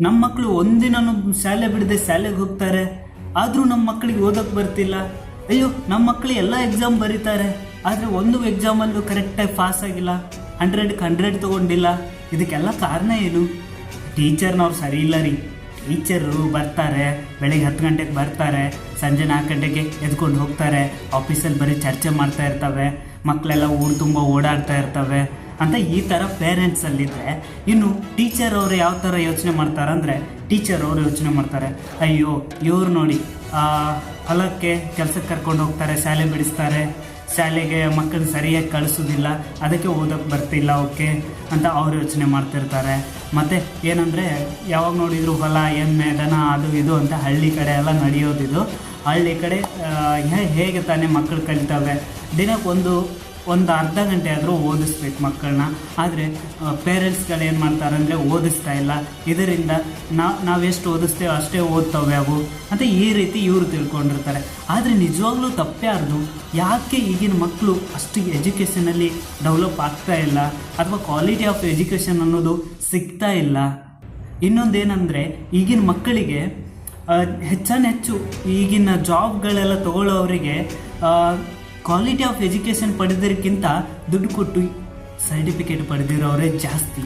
ನಮ್ಮ ಮಕ್ಕಳು ಒಂದಿನೂ ಶಾಲೆ ಬಿಡದೆ ಶಾಲೆಗೆ ಹೋಗ್ತಾರೆ. ಆದರೂ ನಮ್ಮ ಮಕ್ಕಳಿಗೆ ಓದಕ್ಕೆ ಬರ್ತಿಲ್ಲ. ಅಯ್ಯೋ ನಮ್ಮ ಮಕ್ಕಳು ಎಲ್ಲ ಎಕ್ಸಾಮ್ ಬರೀತಾರೆ. ಆದರೆ ಒಂದು ಎಕ್ಸಾಮಲ್ಲೂ ಕರೆಕ್ಟಾಗಿ ಪಾಸ್ ಆಗಿಲ್ಲ. ಹಂಡ್ರೆಡ್ಗೆ ಹಂಡ್ರೆಡ್ ತೊಗೊಂಡಿಲ್ಲ. ಇದಕ್ಕೆಲ್ಲ ಕಾರಣ ಏನು? ಟೀಚರ್ನವ್ರು ಸರಿ ಇಲ್ಲ ರೀ. ಟೀಚರು ಬರ್ತಾರೆ, ಬೆಳಿಗ್ಗೆ ಹತ್ತು ಗಂಟೆಗೆ ಬರ್ತಾರೆ, ಸಂಜೆ ನಾಲ್ಕು ಗಂಟೆಗೆ ಎದ್ಕೊಂಡು ಹೋಗ್ತಾರೆ ಆಫೀಸಲ್ಲಿ ಬರೀ ಚರ್ಚೆ ಮಾಡ್ತಾ ಇರ್ತವೆ ಮಕ್ಕಳೆಲ್ಲ ಊರು ತುಂಬ ಓಡಾಡ್ತಾ ಇರ್ತವೆ. ಅಂತ ಈ ಥರ ಪೇರೆಂಟ್ಸಲ್ಲಿದ್ದರೆ ಇನ್ನು ಟೀಚರ್ ಅವರು ಯಾವ ಥರ ಯೋಚನೆ ಮಾಡ್ತಾರೆ ಅಂದರೆ ಟೀಚರ್ ಅವರು ಯೋಚನೆ ಮಾಡ್ತಾರೆ, ಅಯ್ಯೋ, ಇವ್ರು ನೋಡಿ ಹೊಲಕ್ಕೆ ಕೆಲಸಕ್ಕೆ ಕರ್ಕೊಂಡು ಹೋಗ್ತಾರೆ, ಶಾಲೆ ಬಿಡಿಸ್ತಾರೆ, ಶಾಲೆಗೆ ಮಕ್ಕಳು ಸರಿಯಾಗಿ ಕಳಿಸೋದಿಲ್ಲ, ಅದಕ್ಕೆ ಓದೋಕ್ಕೆ ಬರ್ತಿಲ್ಲ, ಓಕೆ ಅಂತ ಅವ್ರು ಯೋಚನೆ ಮಾಡ್ತಿರ್ತಾರೆ. ಮತ್ತು ಏನಂದರೆ, ಯಾವಾಗ ನೋಡಿದ್ರು ಹೊಲ, ಎಮ್ಮೆ, ದನ, ಅದು ಇದು ಅಂತ ಹಳ್ಳಿ ಕಡೆ ಎಲ್ಲ ನಡೆಯೋದಿದು. ಹಳ್ಳಿ ಕಡೆ ಹೇಗೆ ತಾನೇ ಮಕ್ಕಳು ಕಲಿತವೆ? ದಿನಕ್ಕೆ ಒಂದು ಅರ್ಧ ಗಂಟೆ ಆದರೂ ಓದಿಸ್ಬೇಕು ಮಕ್ಕಳನ್ನ. ಆದರೆ ಪೇರೆಂಟ್ಸ್ಗಳು ಏನು ಮಾಡ್ತಾರೆ ಅಂದರೆ ಓದಿಸ್ತಾ ಇಲ್ಲ. ಇದರಿಂದ ನಾವು ನಾವೆಷ್ಟು ಓದಿಸ್ತೇವೋ ಅಷ್ಟೇ ಓದ್ತವೆ ಅವು ಅಂತ ಈ ರೀತಿ ಇವರು ತಿಳ್ಕೊಂಡಿರ್ತಾರೆ. ಆದರೆ ನಿಜವಾಗ್ಲೂ ತಪ್ಪ್ಯಾರ್ದು? ಯಾಕೆ ಈಗಿನ ಮಕ್ಕಳು ಅಷ್ಟು ಎಜುಕೇಷನಲ್ಲಿ ಡೆವಲಪ್ ಆಗ್ತಾ ಇಲ್ಲ? ಅಥವಾ ಕ್ವಾಲಿಟಿ ಆಫ್ ಎಜುಕೇಷನ್ ಅನ್ನೋದು ಸಿಗ್ತಾ ಇಲ್ಲ? ಇನ್ನೊಂದೇನೆಂದರೆ, ಈಗಿನ ಮಕ್ಕಳಿಗೆ ಹೆಚ್ಚಾನೆಚ್ಚು ಹೆಚ್ಚಾನ ಹೆಚ್ಚು ಈಗಿನ ಜಾಬ್ಗಳೆಲ್ಲ ತಗೊಳ್ಳೋವರಿಗೆ ಕ್ವಾಲಿಟಿ ಆಫ್ ಎಜುಕೇಷನ್ ಪಡೆದೋದಕ್ಕಿಂತ ದುಡ್ಡು ಕೊಟ್ಟು ಸರ್ಟಿಫಿಕೇಟ್ ಪಡೆದಿರೋರೇ ಜಾಸ್ತಿ.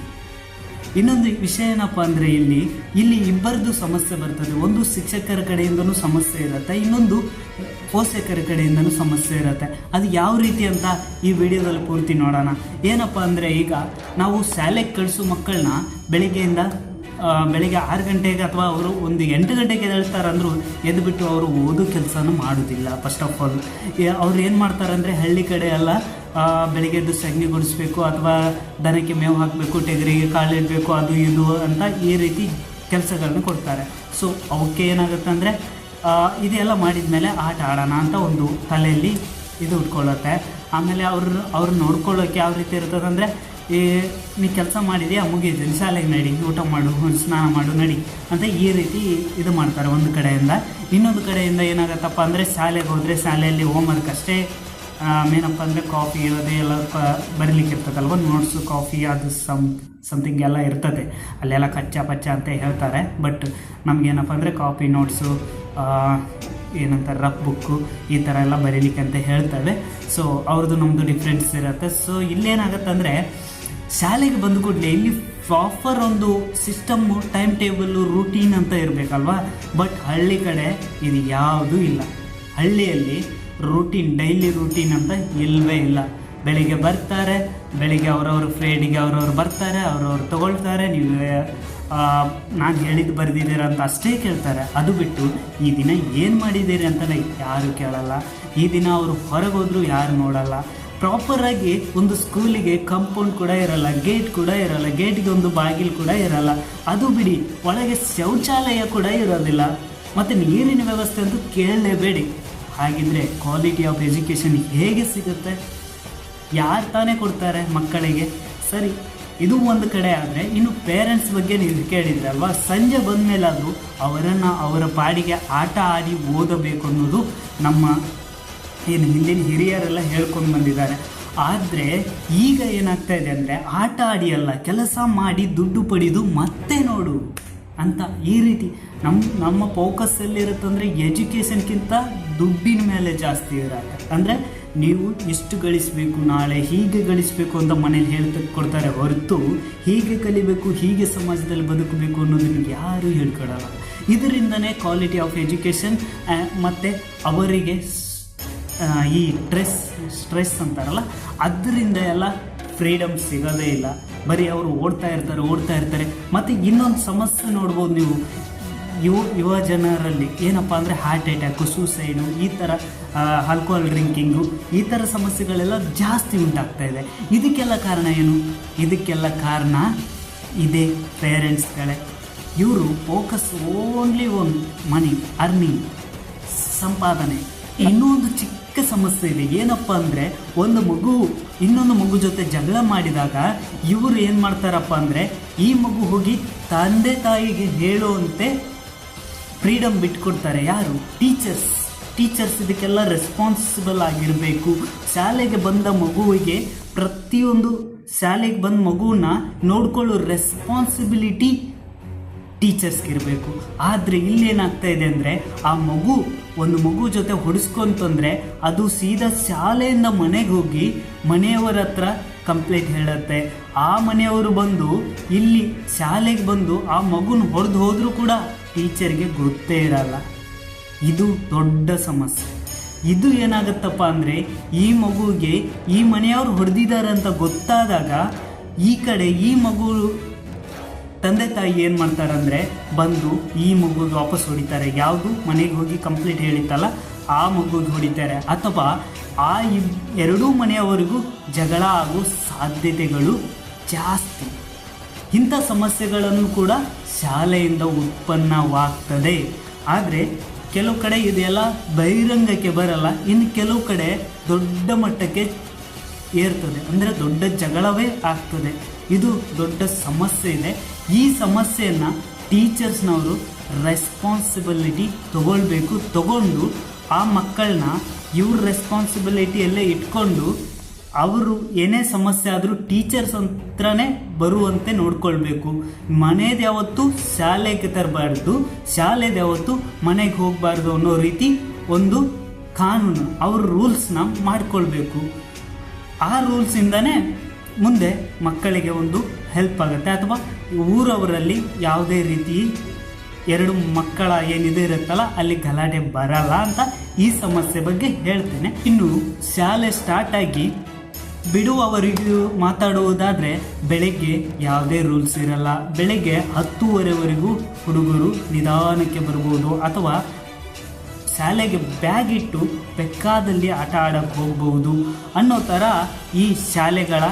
ಇನ್ನೊಂದು ವಿಷಯ ಏನಪ್ಪ ಅಂದರೆ ಇಲ್ಲಿ ಇಲ್ಲಿ ಇಬ್ಬರದ್ದು ಸಮಸ್ಯೆ ಬರ್ತದೆ. ಒಂದು ಶಿಕ್ಷಕರ ಕಡೆಯಿಂದನೂ ಸಮಸ್ಯೆ ಇರುತ್ತೆ, ಇನ್ನೊಂದು ಪೋಷಕರ ಕಡೆಯಿಂದನೂ ಸಮಸ್ಯೆ ಇರುತ್ತೆ. ಅದು ಯಾವ ರೀತಿ ಅಂತ ಈ ವಿಡಿಯೋದಲ್ಲಿ ಪೂರ್ತಿ ನೋಡೋಣ. ಏನಪ್ಪ ಅಂದರೆ ಈಗ ನಾವು ಶಾಲೆಗೆ ಕಳಿಸೋ ಮಕ್ಕಳನ್ನ ಬೆಳಿಗ್ಗೆಯಿಂದ ಬೆಳಿಗ್ಗೆ ಆರು ಗಂಟೆಗೆ ಅಥವಾ ಅವರು ಒಂದು ಎಂಟು ಗಂಟೆಗೆ ಎದ್ದೇಳ್ತಾರೆ ಅಂದರೂ ಎದ್ದುಬಿಟ್ಟು ಅವರು ಓದೋ ಕೆಲಸನೂ ಮಾಡೋದಿಲ್ಲ ಫಸ್ಟ್ ಆಫ್ ಆಲ್ ಅವ್ರು ಏನು ಮಾಡ್ತಾರೆ ಅಂದರೆ ಹಳ್ಳಿ ಕಡೆ ಎಲ್ಲ ಬೆಳಿಗ್ಗೆ ಎದ್ದು ಸಗಣಿ ಗುಡಿಸ್ಬೇಕು ಅಥವಾ ದನಕ್ಕೆ ಮೇವು ಹಾಕಬೇಕು, ಟೆಗರಿಗೆ ಕಾಳು ಇಡಬೇಕು, ಅದು ಇದು ಅಂತ ಈ ರೀತಿ ಕೆಲಸಗಳನ್ನ ಕೊಡ್ತಾರೆ. ಸೊ ಅವಕ್ಕೆ ಏನಾಗುತ್ತೆ ಅಂದರೆ ಇದೆಲ್ಲ ಮಾಡಿದ ಮೇಲೆ ಆಟ ಆಡೋಣ ಅಂತ ಒಂದು ತಲೆಯಲ್ಲಿ ಇದು ಉಟ್ಕೊಳ್ಳುತ್ತೆ. ಆಮೇಲೆ ಅವ್ರ, ಅವ್ರು ನೋಡ್ಕೊಳ್ಳೋಕೆ ಯಾವ ರೀತಿ ಇರ್ತದೆ ಅಂದರೆ ಈ ನೀ ಕೆಲಸ ಮಾಡಿದೆಯಾ? ಮುಗಿದು ಶಾಲೆಗೆ ನಡಿ. ಊಟ ಮಾಡು ಸ್ನಾನ ಮಾಡು, ನಡಿ ಅಂತ ಈ ರೀತಿ ಇದು ಮಾಡ್ತಾರೆ ಒಂದು ಕಡೆಯಿಂದ. ಇನ್ನೊಂದು ಕಡೆಯಿಂದ ಏನಾಗತ್ತಪ್ಪ ಅಂದರೆ ಶಾಲೆಗೆ ಹೋದರೆ ಶಾಲೆಯಲ್ಲಿ ಹೋಮ್ವರ್ಕ್ ಅಷ್ಟೇ. ಏನಪ್ಪ ಅಂದರೆ ಕಾಫಿ ಅದೇ ಎಲ್ಲ ಬರೀಲಿಕ್ಕೆ ಇರ್ತದಲ್ವ? ನೋಟ್ಸು ಕಾಫಿ, ಅದು ಸಮ್ ಸಮಥಿಂಗ್ ಎಲ್ಲ ಇರ್ತದೆ. ಅಲ್ಲೆಲ್ಲ ಕಚ್ಚಾ ಪಚ್ಚ ಅಂತ ಹೇಳ್ತಾರೆ. ಬಟ್ ನಮಗೇನಪ್ಪ ಅಂದರೆ ಕಾಫಿ ನೋಟ್ಸು ಏನಂತಾರೆ ರಫ್ ಬುಕ್ಕು ಈ ಥರ ಎಲ್ಲ ಬರೀಲಿಕ್ಕೆ ಅಂತ ಹೇಳ್ತವೆ. ಸೊ ಅವ್ರದ್ದು ನಮ್ಮದು ಡಿಫ್ರೆನ್ಸ್ ಇರುತ್ತೆ. ಸೊ ಇಲ್ಲೇನಾಗುತ್ತೆ ಅಂದರೆ ಶಾಲೆಗೆ ಬಂದ ಕೂಡಲೇ ಇಲ್ಲಿ ಪ್ರಾಪರ್ ಒಂದು ಸಿಸ್ಟಮ್ಮು ಟೈಮ್ ಟೇಬಲ್ಲು ರೂಟೀನ್ ಅಂತ ಇರಬೇಕಲ್ವಾ? ಬಟ್ ಹಳ್ಳಿ ಕಡೆ ಇದು ಯಾವುದೂ ಇಲ್ಲ. ಹಳ್ಳಿಯಲ್ಲಿ ರೂಟೀನ್ ಡೈಲಿ ರೂಟೀನ್ ಅಂತ ಇಲ್ಲವೇ ಇಲ್ಲ. ಬೆಳಿಗ್ಗೆ ಬರ್ತಾರೆ, ಬೆಳಿಗ್ಗೆ ಅವರವ್ರ ಫ್ರೆಂಡಿಗೆ ಅವರವ್ರು ಬರ್ತಾರೆ, ಅವ್ರವ್ರು ತಗೊಳ್ತಾರೆ. ನೀವು ನಾನು ಹೇಳಿದ್ದು ಬರೆದಿದ್ದೀರ ಅಂತ ಅಷ್ಟೇ ಕೇಳ್ತಾರೆ. ಅದು ಬಿಟ್ಟು ಈ ದಿನ ಏನು ಮಾಡಿದ್ದೀರಿ ಅಂತಲೇ ಯಾರೂ ಕೇಳಲ್ಲ. ಈ ದಿನ ಅವರು ಹೊರಗೆ ಹೋದರೂ ಯಾರು ನೋಡಲ್ಲ. ಪ್ರಾಪರಾಗಿ ಒಂದು ಸ್ಕೂಲಿಗೆ ಕಾಂಪೌಂಡ್ ಕೂಡ ಇರಲ್ಲ ಗೇಟ್ ಕೂಡ ಇರಲ್ಲ ಗೇಟ್ಗೆ ಒಂದು ಬಾಗಿಲು ಕೂಡ ಇರಲ್ಲ. ಅದು ಬಿಡಿ, ಒಳಗೆ ಶೌಚಾಲಯ ಕೂಡ ಇರೋದಿಲ್ಲ. ಮತ್ತು ನೀರಿನ ವ್ಯವಸ್ಥೆ ಅಂತೂ ಕೇಳಲೇಬೇಡಿ. ಹಾಗಿದ್ರೆ ಕ್ವಾಲಿಟಿ ಆಫ್ ಎಜುಕೇಷನ್ ಹೇಗೆ ಸಿಗುತ್ತೆ? ಯಾರು ತಾನೇ ಕೊಡ್ತಾರೆ ಮಕ್ಕಳಿಗೆ? ಸರಿ, ಇದು ಒಂದು ಕಡೆ ಆದರೆ, ಇನ್ನು ಪೇರೆಂಟ್ಸ್ ಬಗ್ಗೆ ನೀವು ಕೇಳಿದ್ರೆ ಅಲ್ವಾ ಸಂಜೆ ಬಂದ ಅದು ಅವರನ್ನು ಅವರ ಪಾಡಿಗೆ ಆಟ ಆಡಿ ಓದಬೇಕು ಅನ್ನೋದು ನಮ್ಮ ಏನು ಹಿಂದಿನ ಹಿರಿಯರೆಲ್ಲ ಹೇಳ್ಕೊಂಡು ಬಂದಿದ್ದಾರೆ. ಆದರೆ ಈಗ ಏನಾಗ್ತಾ ಇದೆ ಅಂದರೆ ಆಟ ಆಡಿ ಅಲ್ಲ, ಕೆಲಸ ಮಾಡಿ ದುಡ್ಡು ಪಡೆದು ಮತ್ತೆ ನೋಡು ಅಂತ ಈ ರೀತಿ ನಮ್ಮ ನಮ್ಮ ಫೋಕಸ್ ಎಲ್ಲಿರುತ್ತಂದರೆ ಎಜುಕೇಷನ್ಗಿಂತ ದುಡ್ಡಿನ ಮೇಲೆ ಜಾಸ್ತಿ ಇರುತ್ತೆ. ಅಂದರೆ ನೀವು ಇಷ್ಟು ಗಳಿಸಬೇಕು, ನಾಳೆ ಹೀಗೆ ಗಳಿಸಬೇಕು ಅಂತ ಮನೇಲಿ ಹೇಳ್ತಾ ಕೊಡ್ತಾರೆ ಹೊರತು ಹೀಗೆ ಕಲಿಬೇಕು, ಹೀಗೆ ಸಮಾಜದಲ್ಲಿ ಬದುಕಬೇಕು ಅನ್ನೋದನ್ನು ಯಾರೂ ಹೇಳ್ಕೊಡಲ್ಲ. ಇದರಿಂದನೇ ಕ್ವಾಲಿಟಿ ಆಫ್ ಎಜುಕೇಷನ್ ಮತ್ತು ಅವರಿಗೆ ಈ ಸ್ಟ್ರೆಸ್ ಸ್ಟ್ರೆಸ್ ಅಂತಾರಲ್ಲ, ಅದರಿಂದ ಎಲ್ಲ ಫ್ರೀಡಮ್ ಸಿಗೋದೇ ಇಲ್ಲ. ಬರೀ ಅವರು ಓಡ್ತಾ ಇರ್ತಾರೆ ಓಡ್ತಾ ಇರ್ತಾರೆ. ಮತ್ತು ಇನ್ನೊಂದು ಸಮಸ್ಯೆ ನೋಡ್ಬೋದು ನೀವು. ಯುವ ಯುವ ಜನರಲ್ಲಿ ಏನಪ್ಪ ಅಂದರೆ ಹಾರ್ಟ್ ಅಟ್ಯಾಕು ಸೂಸೈಡು ಈ ಥರ ಆಲ್ಕೋಹಾಲ್ ಡ್ರಿಂಕಿಂಗು ಈ ಥರ ಸಮಸ್ಯೆಗಳೆಲ್ಲ ಜಾಸ್ತಿ ಉಂಟಾಗ್ತಾ ಇದೆ. ಇದಕ್ಕೆಲ್ಲ ಕಾರಣ ಏನು? ಇದಕ್ಕೆಲ್ಲ ಕಾರಣ ಇದೇ ಪೇರೆಂಟ್ಸ್ಗಳೇ ಇವರು focus only one money earning ಸಂಪಾದನೆ. ಇನ್ನೊಂದು ಚಿಕ್ಕ ಸಮಸ್ಯೆ ಇದೆ. ಏನಪ್ಪ ಅಂದರೆ, ಒಂದು ಮಗು, ಇನ್ನೊಂದು ಮಗು ಜೊತೆ ಜಗಳ ಮಾಡಿದಾಗ ಇವರು ಏನು ಮಾಡ್ತಾರಪ್ಪ ಅಂದರೆ, ಈ ಮಗು ಹೋಗಿ ತಂದೆ ತಾಯಿಗೆ ಹೇಳುವಂತೆ ಫ್ರೀಡಮ್ ಬಿಟ್ಕೊಡ್ತಾರೆ. ಯಾರು? ಟೀಚರ್ಸ್ ಟೀಚರ್ಸ್ ಇದಕ್ಕೆಲ್ಲ ರೆಸ್ಪಾನ್ಸಿಬಲ್ ಆಗಿರಬೇಕು. ಶಾಲೆಗೆ ಬಂದ ಮಗುವಿಗೆ ಪ್ರತಿಯೊಂದು ಶಾಲೆಗೆ ಬಂದ ಮಗುವನ್ನ ನೋಡ್ಕೊಳ್ಳೋ ರೆಸ್ಪಾನ್ಸಿಬಿಲಿಟಿ ಟೀಚರ್ಸ್ಗೆ ಇರಬೇಕು ಆದರೆ ಇಲ್ಲೇನಾಗ್ತಾ ಇದೆ ಅಂದರೆ ಆ ಮಗು, ಒಂದು ಮಗು ಜೊತೆ ಹೊಡಿಸ್ಕೊಂತಂದರೆ ಅದು ಸೀದಾ ಶಾಲೆಯಿಂದ ಮನೆಗೆ ಹೋಗಿ ಮನೆಯವರ ಹತ್ರ ಕಂಪ್ಲೇಂಟ್ ಹೇಳುತ್ತೆ. ಆ ಮನೆಯವರು ಬಂದು, ಇಲ್ಲಿ ಶಾಲೆಗೆ ಬಂದು ಆ ಮಗುನ ಹೊಡೆದು ಹೋದರೂ ಕೂಡ ಟೀಚರ್ಗೆ ಗೊತ್ತೇ ಇರಲ್ಲ. ಇದು ದೊಡ್ಡ ಸಮಸ್ಯೆ. ಇದು ಏನಾಗುತ್ತಪ್ಪ ಅಂದರೆ, ಈ ಮಗುವಿಗೆ ಈ ಮನೆಯವರು ಹೊಡೆದಿದ್ದಾರೆ ಅಂತ ಗೊತ್ತಾದಾಗ ಈ ಕಡೆ ಈ ಮಗು ತಂದೆ ತಾಯಿ ಏನು ಮಾಡ್ತಾರಂದ್ರೆ ಬಂದು ಈ ಮಗುಗೆ ವಾಪಸ್ ಹೊಡಿತಾರೆ. ಯಾವುದು? ಮನೆಗೆ ಹೋಗಿ ಕಂಪ್ಲೀಟ್ ಹೇಳಿತ್ತಲ್ಲ, ಆ ಮಗುಗೆ ಹೊಡಿತಾರೆ. ಅಥವಾ ಆ ಇಬ್ ಎರಡೂ ಮನೆಯವರೆಗೂ ಜಗಳ ಆಗೋ ಸಾಧ್ಯತೆಗಳು ಜಾಸ್ತಿ. ಇಂಥ ಸಮಸ್ಯೆಗಳನ್ನು ಕೂಡ ಶಾಲೆಯಿಂದ ಉತ್ಪನ್ನವಾಗ್ತದೆ. ಆದರೆ ಕೆಲವು ಕಡೆ ಇದೆಲ್ಲ ಬಹಿರಂಗಕ್ಕೆ ಬರಲ್ಲ. ಇನ್ನು ಕೆಲವು ಕಡೆ ದೊಡ್ಡ ಮಟ್ಟಕ್ಕೆ ಏರ್ತದೆ. ಅಂದರೆ ದೊಡ್ಡ ಜಗಳವೇ ಆಗ್ತದೆ. ಇದು ದೊಡ್ಡ ಸಮಸ್ಯೆ ಇದೆ. ಈ ಸಮಸ್ಯೆಯನ್ನು ಟೀಚರ್ಸ್ನವರು ರೆಸ್ಪಾನ್ಸಿಬಿಲಿಟಿ ತಗೊಳ್ಬೇಕು, ತಗೊಂಡು ಆ ಮಕ್ಕಳನ್ನ ಇವ್ರ ರೆಸ್ಪಾನ್ಸಿಬಿಲಿಟಿಯಲ್ಲೇ ಇಟ್ಕೊಂಡು ಅವರು ಏನೇ ಸಮಸ್ಯೆ ಆದರೂ ಟೀಚರ್ಸ್ ಹತ್ರನೇ ಬರುವಂತೆ ನೋಡ್ಕೊಳ್ಬೇಕು. ಮನೇದು ಯಾವತ್ತು ಶಾಲೆಗೆ ತರಬಾರ್ದು, ಶಾಲೆದು ಯಾವತ್ತು ಮನೆಗೆ ಹೋಗಬಾರ್ದು ಅನ್ನೋ ರೀತಿ ಒಂದು ಕಾನೂನು, ಅವ್ರ ರೂಲ್ಸ್ನ ಮಾಡಿಕೊಳ್ಬೇಕು. ಆ ರೂಲ್ಸಿಂದನೇ ಮುಂದೆ ಮಕ್ಕಳಿಗೆ ಒಂದು ಹೆಲ್ಪ್ ಆಗುತ್ತೆ. ಅಥವಾ ಊರವರಲ್ಲಿ ಯಾವುದೇ ರೀತಿ ಎರಡು ಮಕ್ಕಳ ಏನಿದೆ ಇರುತ್ತಲ್ಲ, ಅಲ್ಲಿ ಗಲಾಟೆ ಬರಲ್ಲ ಅಂತ ಈ ಸಮಸ್ಯೆ ಬಗ್ಗೆ ಹೇಳ್ತೇನೆ. ಇನ್ನು ಶಾಲೆ ಸ್ಟಾರ್ಟ್ ಆಗಿ ಬಿಡುವವರಿಗೂ ಮಾತಾಡುವುದಾದರೆ, ಬೆಳಗ್ಗೆ ಯಾವುದೇ ರೂಲ್ಸ್ ಇರಲ್ಲ. ಬೆಳಗ್ಗೆ ಹತ್ತುವರೆವರೆಗೂ ಹುಡುಗರು ನಿಧಾನಕ್ಕೆ ಬರ್ಬೋದು. ಅಥವಾ ಶಾಲೆಗೆ ಬ್ಯಾಗ್ ಇಟ್ಟು ಬೆಕ್ಕಾದಲ್ಲಿ ಆಟ ಆಡಕ್ಕೆ ಹೋಗ್ಬೋದು ಅನ್ನೋ ಥರ ಈ ಶಾಲೆಗಳ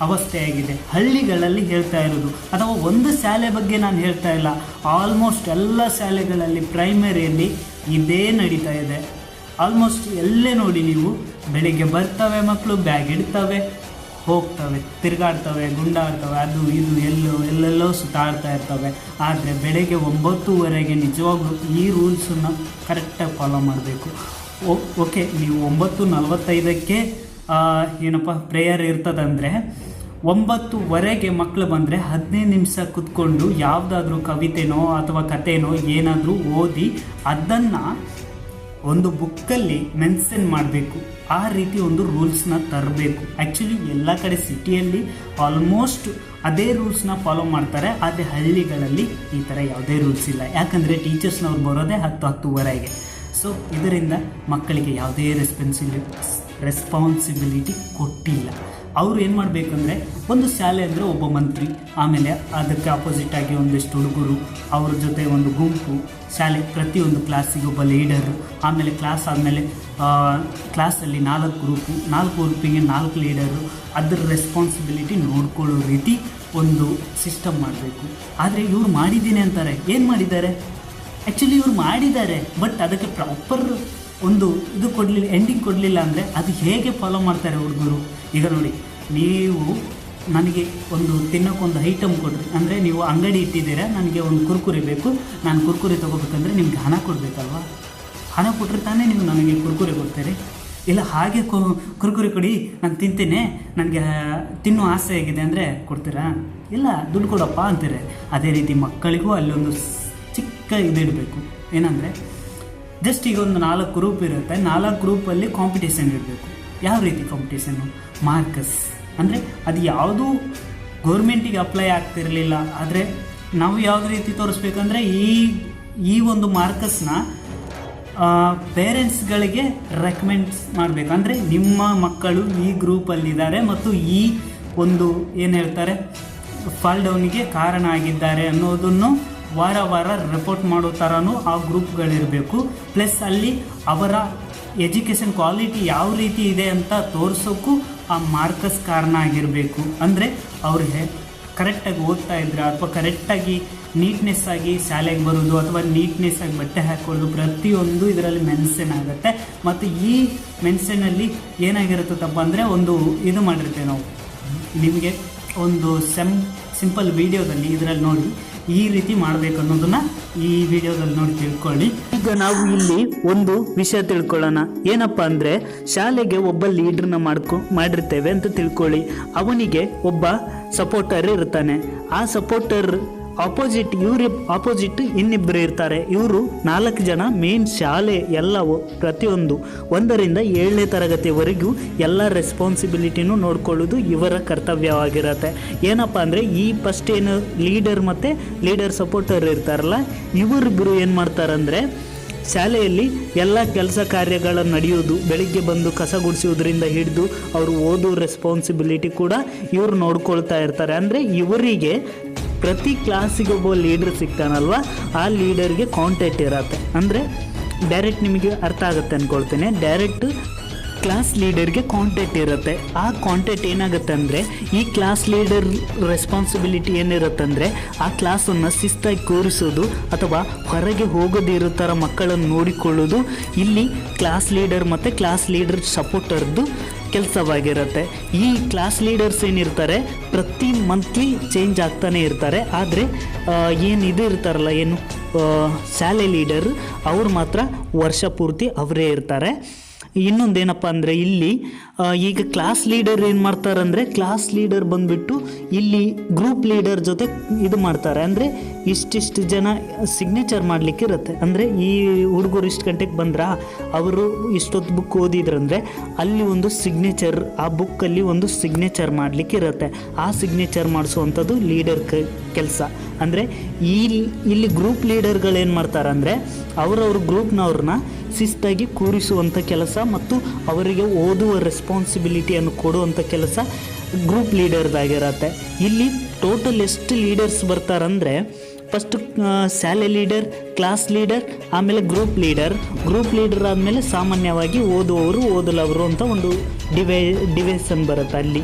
ಅವಸ್ಥೆಯಾಗಿದೆ ಹಳ್ಳಿಗಳಲ್ಲಿ ಹೇಳ್ತಾ ಇರೋದು. ಅಥವಾ ಒಂದು ಶಾಲೆ ಬಗ್ಗೆ ನಾನು ಹೇಳ್ತಾ ಇಲ್ಲ. ಆಲ್ಮೋಸ್ಟ್ ಎಲ್ಲ ಶಾಲೆಗಳಲ್ಲಿ ಪ್ರೈಮರಿಯಲ್ಲಿ ಇದೇ ನಡೀತಾ ಇದೆ. ಆಲ್ಮೋಸ್ಟ್ ಎಲ್ಲೇ ನೋಡಿ ನೀವು, ಬೆಳಿಗ್ಗೆ ಬರ್ತವೆ ಮಕ್ಕಳು ಬ್ಯಾಗ್ ಇಡ್ತವೆ, ಹೋಗ್ತವೆ, ತಿರುಗಾಡ್ತವೆ, ಗುಂಡಾಡ್ತವೆ, ಅದು ಇದು, ಎಲ್ಲೋ, ಎಲ್ಲೆಲ್ಲೋ ಸುತ್ತಾಡ್ತಾ ಇರ್ತವೆ. ಆದರೆ ಬೆಳಗ್ಗೆ ಒಂಬತ್ತುವರೆಗೆ ನಿಜವಾಗ್ಲೂ ಈ ರೂಲ್ಸನ್ನು ಕರೆಕ್ಟಾಗಿ ಫಾಲೋ ಮಾಡಬೇಕು. ಓಕೆ ನೀವು ಒಂಬತ್ತು ನಲವತ್ತೈದಕ್ಕೆ ಏನಪ್ಪ ಪ್ರೇಯರ್ ಇರ್ತದಂದರೆ ಒಂಬತ್ತುವರೆಗೆ ಮಕ್ಕಳು ಬಂದರೆ ಹದಿನೈದು ನಿಮಿಷ ಕುತ್ಕೊಂಡು ಯಾವುದಾದ್ರೂ ಕವಿತೆನೋ ಅಥವಾ ಕಥೆನೋ ಏನಾದರೂ ಓದಿ ಅದನ್ನು ಒಂದು ಬುಕ್ಕಲ್ಲಿ ಮೆನ್ಷನ್ ಮಾಡಬೇಕು. ಆ ರೀತಿ ಒಂದು ರೂಲ್ಸ್ನ ತರಬೇಕು. ಆ್ಯಕ್ಚುಲಿ ಎಲ್ಲ ಕಡೆ ಸಿಟಿಯಲ್ಲಿ ಆಲ್ಮೋಸ್ಟ್ ಅದೇ ರೂಲ್ಸ್ನ ಫಾಲೋ ಮಾಡ್ತಾರೆ, ಆದರೆ ಹಳ್ಳಿಗಳಲ್ಲಿ ಈ ಥರ ಯಾವುದೇ ರೂಲ್ಸ್ ಇಲ್ಲ. ಯಾಕಂದರೆ ಟೀಚರ್ಸ್ನವ್ರು ಬರೋದೇ ಹತ್ತು ಹತ್ತುವರೆಗೆ. ಸೊ ಇದರಿಂದ ಮಕ್ಕಳಿಗೆ ಯಾವುದೇ ರೆಸ್ಪಾನ್ಸಿಬಿಲಿ ರೆಸ್ಪಾನ್ಸಿಬಿಲಿಟಿ ಕೊಟ್ಟಿಲ್ಲ. ಅವರು ಏನು ಮಾಡಬೇಕಂದ್ರೆ ಒಂದು ಶಾಲೆ ಅಂದರೆ ಒಬ್ಬ ಮಂತ್ರಿ, ಆಮೇಲೆ ಅದಕ್ಕೆ ಆಪೋಸಿಟ್ ಆಗಿ ಒಂದಿಷ್ಟು ಹುಡುಗರು, ಅವ್ರ ಜೊತೆ ಒಂದು ಗುಂಪು, ಶಾಲೆ ಪ್ರತಿಯೊಂದು ಕ್ಲಾಸಿಗೆ ಒಬ್ಬ ಲೀಡರು ಆಮೇಲೆ ಕ್ಲಾಸ್ ಆದಮೇಲೆ ಕ್ಲಾಸಲ್ಲಿ ನಾಲ್ಕು ಗ್ರೂಪು ನಾಲ್ಕು ಗ್ರೂಪಿಗೆ ನಾಲ್ಕು ಲೀಡರು ಅದರ ರೆಸ್ಪಾನ್ಸಿಬಿಲಿಟಿ ನೋಡ್ಕೊಳ್ಳೋ ರೀತಿ ಒಂದು ಸಿಸ್ಟಮ್ ಮಾಡಬೇಕು. ಆದರೆ ಇವ್ರು ಮಾಡಿದ್ದೀನಿ ಅಂತಾರೆ. ಏನು ಮಾಡಿದ್ದಾರೆ? ಆ್ಯಕ್ಚುಲಿ ಇವ್ರು ಮಾಡಿದ್ದಾರೆ ಬಟ್ ಅದಕ್ಕೆ ಪ್ರಾಪರ್ ಒಂದು ಇದು ಕೊಡಲಿಲ್ಲ ಎಂಡಿಂಗ್ ಕೊಡಲಿಲ್ಲ ಅಂದರೆ ಅದು ಹೇಗೆ ಫಾಲೋ ಮಾಡ್ತಾರೆ ಹುಡುಗರು? ಈಗ ನೋಡಿ, ನೀವು ನನಗೆ ಒಂದು ತಿನ್ನೋಕ್ಕೊಂದು ಐಟಮ್ ಕೊಡ್ರಿ. ಅಂದರೆ ನೀವು ಅಂಗಡಿ ಇಟ್ಟಿದ್ದೀರಾ, ನನಗೆ ಒಂದು ಕುರ್ಕುರಿ ಬೇಕು. ನಾನು ಕುರ್ಕುರಿ ತೊಗೋಬೇಕಂದ್ರೆ ನಿಮ್ಗೆ ಹಣ ಕೊಡಬೇಕಲ್ವಾ? ಹಣ ಕೊಟ್ಟರೆ ತಾನೇ ನೀವು ನನಗೆ ಕುರ್ಕುರಿ ಕೊಡ್ತೀರಿ. ಇಲ್ಲ, ಹಾಗೆ ಕುರ್ಕುರಿ ಕೊಡಿ, ನಾನು ತಿಂತೀನಿ. ನನಗೆ ತಿನ್ನೋ ಆಸೆ ಆಗಿದೆ ಅಂದರೆ ಕೊಡ್ತೀರಾ? ಇಲ್ಲ, ದುಡ್ಡು ಕೊಡಪ್ಪ ಅಂತೀರಿ. ಅದೇ ರೀತಿ ಮಕ್ಕಳಿಗೂ ಅಲ್ಲೊಂದು ಚಿಕ್ಕ ಚಿಕ್ಕ ಇದಿಡಬೇಕು ಏನಂದರೆ ಜಸ್ಟ್ ಈಗ ಒಂದು ನಾಲ್ಕು ಗ್ರೂಪ್ ಇರುತ್ತೆ. ನಾಲ್ಕು ಗ್ರೂಪಲ್ಲಿ ಕಾಂಪಿಟೇಷನ್ ಇರಬೇಕು. ಯಾವ ರೀತಿ ಕಾಂಪಿಟೇಷನ್ನು ಮಾರ್ಕಸ್ ಅಂದರೆ ಅದು ಯಾವುದೂ ಗೌರ್ಮೆಂಟಿಗೆ ಅಪ್ಲೈ ಆಗ್ತಿರಲಿಲ್ಲ. ಆದರೆ ನಾವು ಯಾವ ರೀತಿ ತೋರಿಸ್ಬೇಕಂದ್ರೆ ಈ ಈ ಒಂದು ಮಾರ್ಕಸ್ನ ಪೇರೆಂಟ್ಸ್ಗಳಿಗೆ ರೆಕಮೆಂಡ್ ಮಾಡಬೇಕು. ಅಂದರೆ ನಿಮ್ಮ ಮಕ್ಕಳು ಈ ಗ್ರೂಪಲ್ಲಿದ್ದಾರೆ ಮತ್ತು ಈ ಒಂದು ಏನು ಹೇಳ್ತಾರೆ ಫಾಲ್ ಡೌನಿಗೆ ಕಾರಣ ಆಗಿದ್ದಾರೆ ಅನ್ನೋದನ್ನು ವಾರ ವಾರ ರಿಪೋರ್ಟ್ ಮಾಡೋ ಥರನೂ ಆ ಗ್ರೂಪ್ಗಳಿರಬೇಕು ಪ್ಲಸ್ ಅಲ್ಲಿ ಅವರ ಎಜುಕೇಷನ್ ಕ್ವಾಲಿಟಿ ಯಾವ ರೀತಿ ಇದೆ ಅಂತ ತೋರಿಸೋಕ್ಕೂ ಆ ಮಾರ್ಕಸ್ ಕಾರಣ ಆಗಿರಬೇಕು. ಅಂದರೆ ಅವ್ರಿಗೆ ಕರೆಕ್ಟಾಗಿ ಓದ್ತಾ ಇದ್ರೆ ಅಥವಾ ಕರೆಕ್ಟಾಗಿ ನೀಟ್ನೆಸ್ ಆಗಿ ಶಾಲೆಗೆ ಬರೋದು ಅಥವಾ ನೀಟ್ನೆಸ್ ಆಗಿ ಬಟ್ಟೆ ಹಾಕೊಳ್ಳೋದು ಪ್ರತಿಯೊಂದು ಇದರಲ್ಲಿ ಮೆನ್ಷನ್ ಆಗುತ್ತೆ. ಮತ್ತು ಈ ಮೆನ್ಷನಲ್ಲಿ ಏನಾಗಿರುತ್ತಪ್ಪ ಅಂದರೆ ಒಂದು ಇದು ಮಾಡಿರ್ತೇವೆ ನಾವು. ನಿಮಗೆ ಒಂದು ಸೆಮ್ ಸಿಂಪಲ್ ವೀಡಿಯೋದಲ್ಲಿ ಇದರಲ್ಲಿ ನೋಡಿ. ಈ ರೀತಿ ಮಾಡಬೇಕು ಅನ್ನೋದನ್ನ ಈ ವಿಡಿಯೋದಲ್ಲಿ ನೋಡಿ ತಿಳ್ಕೊಳ್ಳಿ. ಈಗ ನಾವು ಇಲ್ಲಿ ಒಂದು ವಿಷಯ ತಿಳ್ಕೊಳ್ಳೋಣ. ಏನಪ್ಪ ಅಂದ್ರೆ, ಶಾಲೆಗೆ ಒಬ್ಬ ಲೀಡ್ರನ್ನ ಮಾಡ್ಕೊ, ಮಾಡಿರ್ತೇವೆ ಅಂತ ತಿಳ್ಕೊಳ್ಳಿ. ಅವನಿಗೆ ಒಬ್ಬ ಸಪೋರ್ಟರ್ ಇರ್ತಾನೆ. ಆ ಸಪೋರ್ಟರ್ ಆಪೋಸಿಟ್ ಇವ್ರ ಆಪೋಸಿಟ್ ಇನ್ನಿಬ್ಬರು ಇರ್ತಾರೆ. ಇವರು ನಾಲ್ಕು ಜನ ಮೇನ್ ಶಾಲೆ ಎಲ್ಲವೂ ಪ್ರತಿಯೊಂದು. ಒಂದರಿಂದ ಏಳನೇ ತರಗತಿವರೆಗೂ ಎಲ್ಲ ರೆಸ್ಪಾನ್ಸಿಬಿಲಿಟಿನೂ ನೋಡ್ಕೊಳ್ಳೋದು ಇವರ ಕರ್ತವ್ಯವಾಗಿರುತ್ತೆ. ಏನಪ್ಪ ಅಂದರೆ ಈ ಫಸ್ಟ್ ಏನು ಲೀಡರ್ ಮತ್ತು ಲೀಡರ್ ಸಪೋರ್ಟರ್ ಇರ್ತಾರಲ್ಲ ಇವರಿಬ್ಬರು ಏನು ಮಾಡ್ತಾರಂದರೆ ಶಾಲೆಯಲ್ಲಿ ಎಲ್ಲ ಕೆಲಸ ಕಾರ್ಯಗಳ ನಡೆಯೋದು ಬೆಳಿಗ್ಗೆ ಬಂದು ಕಸ ಗುಡಿಸೋದ್ರಿಂದ ಹಿಡಿದು ಅವರು ಓದೋ ರೆಸ್ಪಾನ್ಸಿಬಿಲಿಟಿ ಕೂಡ ಇವರು ನೋಡ್ಕೊಳ್ತಾ ಇರ್ತಾರೆ. ಅಂದರೆ ಇವರಿಗೆ ಪ್ರತಿ ಕ್ಲಾಸಿಗೆ ಒಬ್ಬ ಲೀಡರ್ ಸಿಗ್ತಾನಲ್ವ? ಆ ಲೀಡರ್ಗೆ ಕಾಂಟ್ಯಾಕ್ಟ್ ಇರತ್ತೆ. ಅಂದರೆ ಡೈರೆಕ್ಟ್ ನಿಮಗೆ ಅರ್ಥ ಆಗುತ್ತೆ ಅಂದ್ಕೊಳ್ತೇನೆ ಡೈರೆಕ್ಟ್ ಕ್ಲಾಸ್ ಲೀಡರ್ಗೆ ಕಾಂಟ್ಯಾಕ್ಟ್ ಇರುತ್ತೆ. ಆ ಕಾಂಟ್ಯಾಕ್ಟ್ ಏನಾಗುತ್ತೆ ಅಂದರೆ, ಈ ಕ್ಲಾಸ್ ಲೀಡರ್ ರೆಸ್ಪಾನ್ಸಿಬಿಲಿಟಿ ಏನಿರುತ್ತೆ ಅಂದರೆ, ಆ ಕ್ಲಾಸನ್ನು ಶಿಸ್ತಾಗಿ ಕೂರಿಸೋದು ಅಥವಾ ಹೊರಗೆ ಹೋಗದಿರೋ ಥರ ಮಕ್ಕಳನ್ನು ನೋಡಿಕೊಳ್ಳೋದು. ಇಲ್ಲಿ ಕ್ಲಾಸ್ ಲೀಡರ್ ಮತ್ತು ಕ್ಲಾಸ್ ಲೀಡರ್ ಸಪೋರ್ಟರ್ದು ಕೆಲಸವಾಗಿರುತ್ತೆ. ಈ ಕ್ಲಾಸ್ ಲೀಡರ್ಸ್ ಏನಿರ್ತಾರೆ, ಪ್ರತಿ ಮಂತ್ಲಿ ಚೇಂಜ್ ಆಗ್ತಾನೆ ಇರ್ತಾರೆ. ಆದರೆ ಏನು ಇದು ಇರ್ತಾರಲ್ಲ, ಏನು ಶಾಲೆ ಲೀಡರ್ ಅವ್ರು ಮಾತ್ರ ವರ್ಷ ಪೂರ್ತಿ ಅವರೇ ಇರ್ತಾರೆ. ಇನ್ನೊಂದೇನಪ್ಪ ಅಂದರೆ ಇಲ್ಲಿ ಈಗ ಕ್ಲಾಸ್ ಲೀಡರ್ ಏನು ಮಾಡ್ತಾರಂದರೆ ಕ್ಲಾಸ್ ಲೀಡರ್ ಬಂದುಬಿಟ್ಟು ಇಲ್ಲಿ ಗ್ರೂಪ್ ಲೀಡರ್ ಜೊತೆ ಇದು ಮಾಡ್ತಾರೆ. ಅಂದರೆ ಇಷ್ಟಿಷ್ಟು ಜನ ಸಿಗ್ನೇಚರ್ ಮಾಡಲಿಕ್ಕೆ ಇರುತ್ತೆ. ಅಂದರೆ ಈ ಹುಡುಗರು ಇಷ್ಟು ಗಂಟೆಗೆ ಬಂದ್ರಾ? ಅವರು ಇಷ್ಟೊತ್ತು ಬುಕ್ ಓದಿದ್ರಂದರೆ ಅಲ್ಲಿ ಒಂದು ಸಿಗ್ನೇಚರ್ ಆ ಬುಕ್ಕಲ್ಲಿ ಒಂದು ಸಿಗ್ನೇಚರ್ ಮಾಡಲಿಕ್ಕೆ ಇರುತ್ತೆ. ಆ ಸಿಗ್ನೇಚರ್ ಮಾಡಿಸುವಂಥದ್ದು ಲೀಡರ್ ಕ, ಕೆಲಸ. ಅಂದರೆ ಈ ಇಲ್ಲಿ ಗ್ರೂಪ್ ಲೀಡರ್ಗಳು ಏನು ಮಾಡ್ತಾರಂದರೆ, ಅವರವ್ರ ಗ್ರೂಪ್ನವ್ರನ್ನ ಶಿಸ್ತಾಗಿ ಕೂರಿಸುವಂಥ ಕೆಲಸ ಮತ್ತು ಅವರಿಗೆ ಓದುವ ರೆಸ್ಪಾನ್ಸಿಬಿಲಿಟಿಯನ್ನು ಕೊಡುವಂಥ ಕೆಲಸ ಗ್ರೂಪ್ ಲೀಡರ್ದಾಗಿರತ್ತೆ ಇಲ್ಲಿ ಟೋಟಲ್ ಎಷ್ಟು ಲೀಡರ್ಸ್ ಬರ್ತಾರಂದರೆ ಫಸ್ಟ್ ಸ್ಯಾಲೆ ಲೀಡರ್ ಕ್ಲಾಸ್ ಲೀಡರ್ ಆಮೇಲೆ ಗ್ರೂಪ್ ಲೀಡರ್ ಗ್ರೂಪ್ ಲೀಡರ್ ಆದಮೇಲೆ ಸಾಮಾನ್ಯವಾಗಿ ಓದುವವರು, ಓದಲವರು ಅಂತ ಒಂದು ಡಿವೈ ಡಿವೈಸನ್ ಬರುತ್ತೆ ಅಲ್ಲಿ.